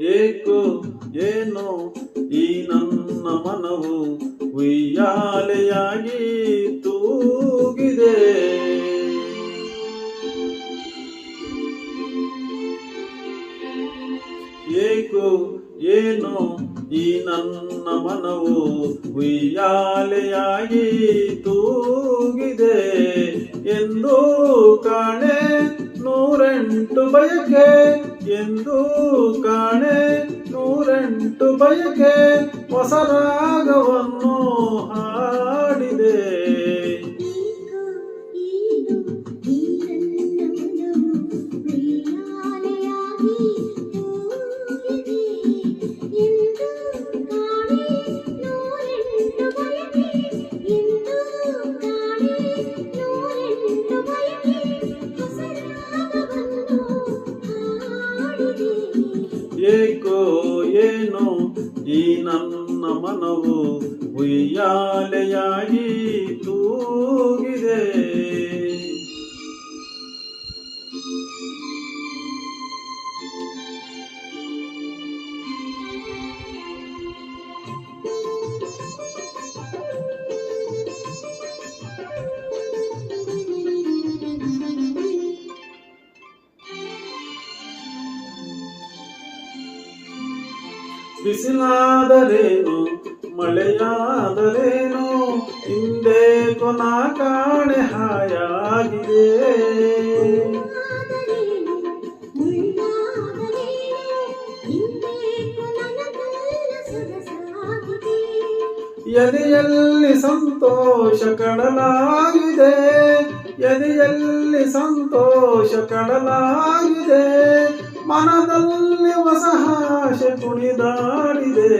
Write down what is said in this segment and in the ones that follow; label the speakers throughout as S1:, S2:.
S1: ಏಕೋ ಏನೋ ಈ ನನ್ನ ಮನವು ಉಯ್ಯಾಲೆಯಾಗಿ ತೂಗಿದೆ. ಏಕೋ ಏನೋ ಈ ನನ್ನ ಮನವು ಉಯ್ಯಾಲೆಯಾಗಿ ತೂಗಿದೆ ಎಂದು ಕಾಣೆ ನೂರೆಂಟು ಬಯಕೆ ಎಂದು ಕಾಣೆ ನೂರೆಂಟು ಬಯಕೆ ಹೊಸ ಈ ನನ್ನ ಮನವು ಉಯ್ಯಾಲೆಯಾಗಿ ಬಿಸಿಲಾದರೇನು? ಮಳೆಯಾದರೇನು? ಹಿಂದೆ ಕೊನ ಕಾಣೆ ಹಾಯಾಗಿದೆ. ಎದೆಯಲ್ಲಿ ಸಂತೋಷ ಕಡಲಾಗಿದೆ. ಎದೆಯಲ್ಲಿ ಸಂತೋಷ ಕಡಲಾಗಿದೆ. ಮನದಲ್ಲಿ ಹೊಸ ಆಶೆ ಕುಣಿದಾಡಿದೆ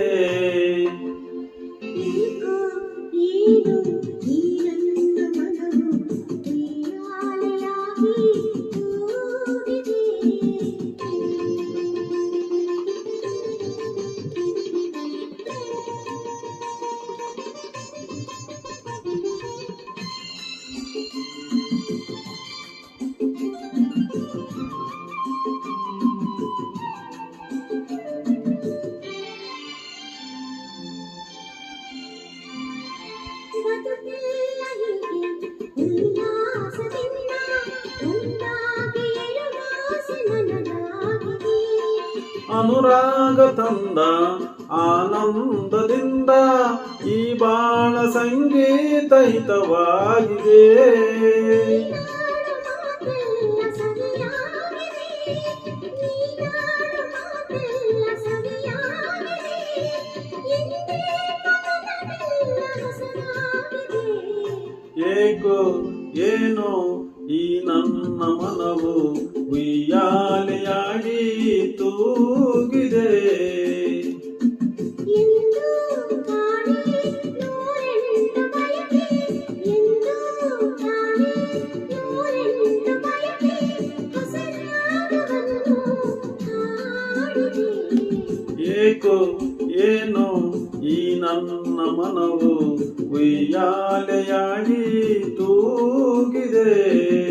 S1: ಅನುರಾಗ ತಂದ ಆನಂದದಿಂದ ಈ ಬಾಣ ಸಂಗೀತ ಹಿತವಾಗಿದೆ. ಏಕೋ ಏನೋ? ಈ ನನ್ನ ಮನವು ವಿಯಾಲಿಯಾಗಿ ತೂಗಿದೆ. ಏಕೋ ಏನೋ? ಈ ನನ್ನ ಮನವು ಉಯ್ಯಾಲೆಯಾಗಿ ತೂಗಿದೆ ಆ